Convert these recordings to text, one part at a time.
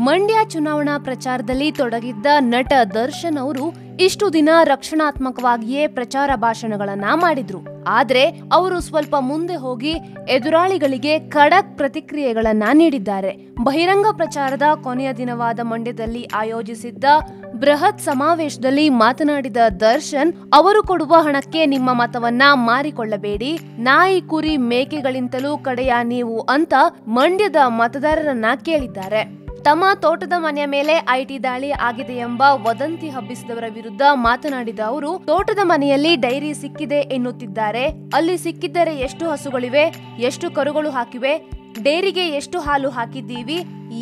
ಮಂಡ್ಯ ಚುನಾವಣಾ ಪ್ರಚಾರದಲ್ಲಿ ತೊಡಗಿದ್ದ ನಟ ದರ್ಶನ್ ಅವರು ಇಷ್ಟು ದಿನ ರಕ್ಷಣಾತ್ಮಕವಾಗಿಯೇ ಪ್ರಚಾರ ಭಾಷಣಗಳನ್ನ ಮಾಡಿದ್ರು. ಆದ್ರೆ ಅವರು ಸ್ವಲ್ಪ ಮುಂದೆ ಹೋಗಿ ಎದುರಾಳಿಗಳಿಗೆ ಖಡಕ್ ಪ್ರತಿಕ್ರಿಯೆಗಳನ್ನ ನೀಡಿದ್ದಾರೆ. ಬಹಿರಂಗ ಪ್ರಚಾರದ ಕೊನೆಯ ದಿನವಾದ ಮಂಡ್ಯದಲ್ಲಿ ಆಯೋಜಿಸಿದ್ದ ಬೃಹತ್ ಸಮಾವೇಶದಲ್ಲಿ ಮಾತನಾಡಿದ ದರ್ಶನ್, ಅವರು ಕೊಡುವ ಹಣಕ್ಕೆ ನಿಮ್ಮ ಮತವನ್ನ ಮಾರಿಕೊಳ್ಳಬೇಡಿ. ನಾಯಿ ಕುರಿ ಮೇಕೆಗಳಿಂತಲೂ ಕಡೆಯ ನೀವು ಅಂತ ಮಂಡ್ಯದ ಮತದಾರರನ್ನ ಕೇಳಿದ್ದಾರೆ. ತಮ್ಮ ತೋಟದ ಮನೆಯ ಮೇಲೆ ಐಟಿ ದಾಳಿ ಆಗಿದೆ ಎಂಬ ವದಂತಿ ಹಬ್ಬಿಸಿದವರ ವಿರುದ್ಧ ಮಾತನಾಡಿದ ಅವರು, ತೋಟದ ಮನೆಯಲ್ಲಿ ಡೈರಿ ಸಿಕ್ಕಿದೆ ಎನ್ನುತ್ತಿದ್ದಾರೆ. ಅಲ್ಲಿ ಸಿಕ್ಕಿದ್ದರೆ ಎಷ್ಟು ಹಸುಗಳಿವೆ, ಎಷ್ಟು ಕರುಗಳು ಹಾಕಿವೆ ಡೇರಿಗೆ ಎಷ್ಟು ಹಾಲು ಹಾಕಿದ್ದೀವಿ,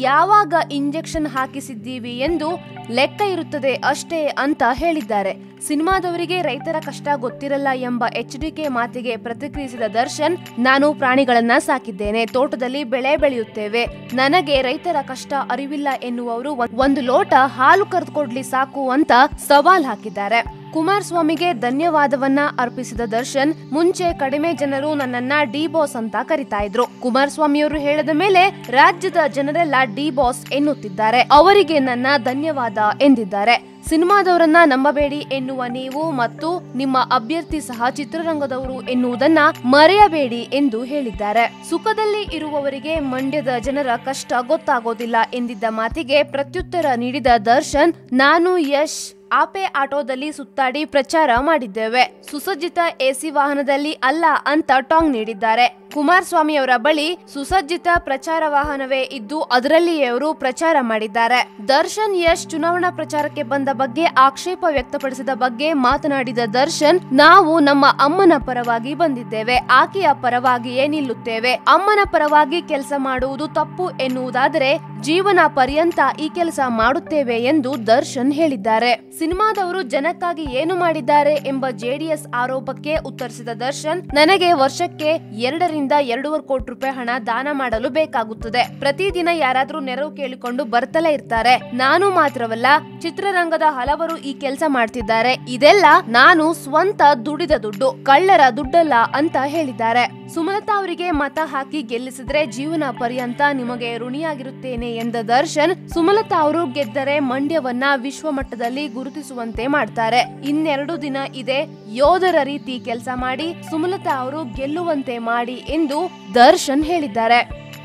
ಯಾವಾಗ ಇಂಜೆಕ್ಷನ್ ಹಾಕಿಸಿದ್ದೀವಿ ಎಂದು ಲೆಕ್ಕ ಇರುತ್ತದೆ ಅಷ್ಟೇ ಅಂತ ಹೇಳಿದ್ದಾರೆ. ಸಿನಿಮಾದವರಿಗೆ ರೈತರ ಕಷ್ಟ ಗೊತ್ತಿರಲ್ಲ ಎಂಬ ಎಚ್ಡಿಕೆ ಮಾತಿಗೆ ಪ್ರತಿಕ್ರಿಯಿಸಿದ ದರ್ಶನ್, ನಾನು ಪ್ರಾಣಿಗಳನ್ನ ಸಾಕಿದ್ದೇನೆ, ತೋಟದಲ್ಲಿ ಬೆಳೆ ಬೆಳೆಯುತ್ತೇವೆ. ನನಗೆ ರೈತರ ಕಷ್ಟ ಅರಿವಿಲ್ಲ ಎನ್ನುವವರು ಒಂದು ಲೋಟ ಹಾಲು ಕರೆದುಕೊಡ್ಲಿ ಸಾಕು ಅಂತ ಸವಾಲ್ ಹಾಕಿದ್ದಾರೆ. ಕುಮಾರಸ್ವಾಮಿಗೆ ಧನ್ಯವಾದವನ್ನ ಅರ್ಪಿಸಿದ ದರ್ಶನ್, ಮುಂಚೆ ಕಡಿಮೆ ಜನರು ನನ್ನನ್ನ ಡಿ ಬಾಸ್ ಅಂತ ಕರಿತಾ ಇದ್ರು. ಕುಮಾರಸ್ವಾಮಿಯವರು ಹೇಳಿದ ಮೇಲೆ ರಾಜ್ಯದ ಜನರೆಲ್ಲ ಡಿ ಬಾಸ್ ಎನ್ನುತ್ತಿದ್ದಾರೆ. ಅವರಿಗೆ ನನ್ನ ಧನ್ಯವಾದ ಎಂದಿದ್ದಾರೆ. ಸಿನಿಮಾದವರನ್ನ ನಂಬಬೇಡಿ ಎನ್ನುವ ನೀವು ಮತ್ತು ನಿಮ್ಮ ಅಭ್ಯರ್ಥಿ ಸಹ ಚಿತ್ರರಂಗದವರು ಎನ್ನುವುದನ್ನ ಮರೆಯಬೇಡಿ ಎಂದು ಹೇಳಿದ್ದಾರೆ. ಸುಖದಲ್ಲಿ ಇರುವವರಿಗೆ ಮಂಡ್ಯದ ಜನರ ಕಷ್ಟ ಗೊತ್ತಾಗೋದಿಲ್ಲ ಎಂದಿದ್ದ ಮಾತಿಗೆ ಪ್ರತ್ಯುತ್ತರ ನೀಡಿದ ದರ್ಶನ್, ನಾನು ಯಶ್ ಆಪೆ ಆಟೋದಲ್ಲಿ ಸುತ್ತಾಡಿ ಪ್ರಚಾರ ಮಾಡಿದ್ದೇವೆ. ಸುಸಜ್ಜಿತ ಎಸಿ ವಾಹನದಲ್ಲಿ ಅಲ್ಲ ಅಂತ ಟಾಂಗ್ ನೀಡಿದ್ದಾರೆ. ಕುಮಾರಸ್ವಾಮಿ ಅವರ ಬಳಿ ಸುಸಜ್ಜಿತ ಪ್ರಚಾರ ವಾಹನವೇ ಇದ್ದು ಅದರಲ್ಲಿಯೇ ಅವರು ಪ್ರಚಾರ ಮಾಡಿದ್ದಾರೆ. ದರ್ಶನ್ ಯಶ್ ಚುನಾವಣಾ ಪ್ರಚಾರಕ್ಕೆ ಬಂದ ಬಗ್ಗೆ ಆಕ್ಷೇಪ ವ್ಯಕ್ತಪಡಿಸಿದ ಬಗ್ಗೆ ಮಾತನಾಡಿದ ದರ್ಶನ್, ನಾವು ನಮ್ಮ ಅಮ್ಮನ ಪರವಾಗಿ ಬಂದಿದ್ದೇವೆ. ಆಕೆಯ ಪರವಾಗಿಯೇ ನಿಲ್ಲುತ್ತೇವೆ. ಅಮ್ಮನ ಪರವಾಗಿ ಕೆಲಸ ಮಾಡುವುದು ತಪ್ಪು ಎನ್ನುವುದಾದರೆ ಜೀವನ ಪರ್ಯಂತ ಈ ಕೆಲಸ ಮಾಡುತ್ತೇವೆ ಎಂದು ದರ್ಶನ್ ಹೇಳಿದ್ದಾರೆ. ಸಿನಿಮಾದವರು ಜನಕ್ಕಾಗಿ ಏನು ಮಾಡಿದ್ದಾರೆ ಎಂಬ ಜೆಡಿಎಸ್ ಆರೋಪಕ್ಕೆ ಉತ್ತರಿಸಿದ ದರ್ಶನ್, ನನಗೆ ವರ್ಷಕ್ಕೆ ಎರಡರಿಂದ ಎರಡೂವರೆ ಕೋಟಿ ರೂಪಾಯಿ ಹಣ ದಾನ ಮಾಡಲು ಬೇಕಾಗುತ್ತದೆ. ಪ್ರತಿದಿನ ಯಾರಾದ್ರೂ ನೆರವು ಕೇಳಿಕೊಂಡು ಬರ್ತಲೇ ಇರ್ತಾರೆ. ನಾನು ಮಾತ್ರವಲ್ಲ, ಚಿತ್ರರಂಗದ ಹಲವರು ಈ ಕೆಲಸ ಮಾಡ್ತಿದ್ದಾರೆ. ಇದೆಲ್ಲ ನಾನು ಸ್ವಂತ ದುಡಿದ ದುಡ್ಡು, ಕಳ್ಳರ ದುಡ್ಡಲ್ಲ ಅಂತ ಹೇಳಿದ್ದಾರೆ. ಸುಮಲತಾ ಅವರಿಗೆ ಮತ ಹಾಕಿ ಗೆಲ್ಲಿಸಿದ್ರೆ ಜೀವನ ಪರ್ಯಂತ ನಿಮಗೆ ಋಣಿಯಾಗಿರುತ್ತೇನೆ ಎಂದ ದರ್ಶನ್, ಸುಮಲತಾ ಅವರು ಗೆದ್ದರೆ ಮಂಡ್ಯವನ್ನ ವಿಶ್ವ ಮಟ್ಟದಲ್ಲಿ ಗುರುತಿಸುವಂತೆ ಮಾಡ್ತಾರೆ. ಇನ್ನೆರಡು ದಿನ ಇದೆ, ಯೋಧರ ರೀತಿ ಕೆಲಸ ಮಾಡಿ ಸುಮಲತಾ ಅವರು ಗೆಲ್ಲುವಂತೆ ಮಾಡಿ ಎಂದು ದರ್ಶನ್ ಹೇಳಿದ್ದಾರೆ.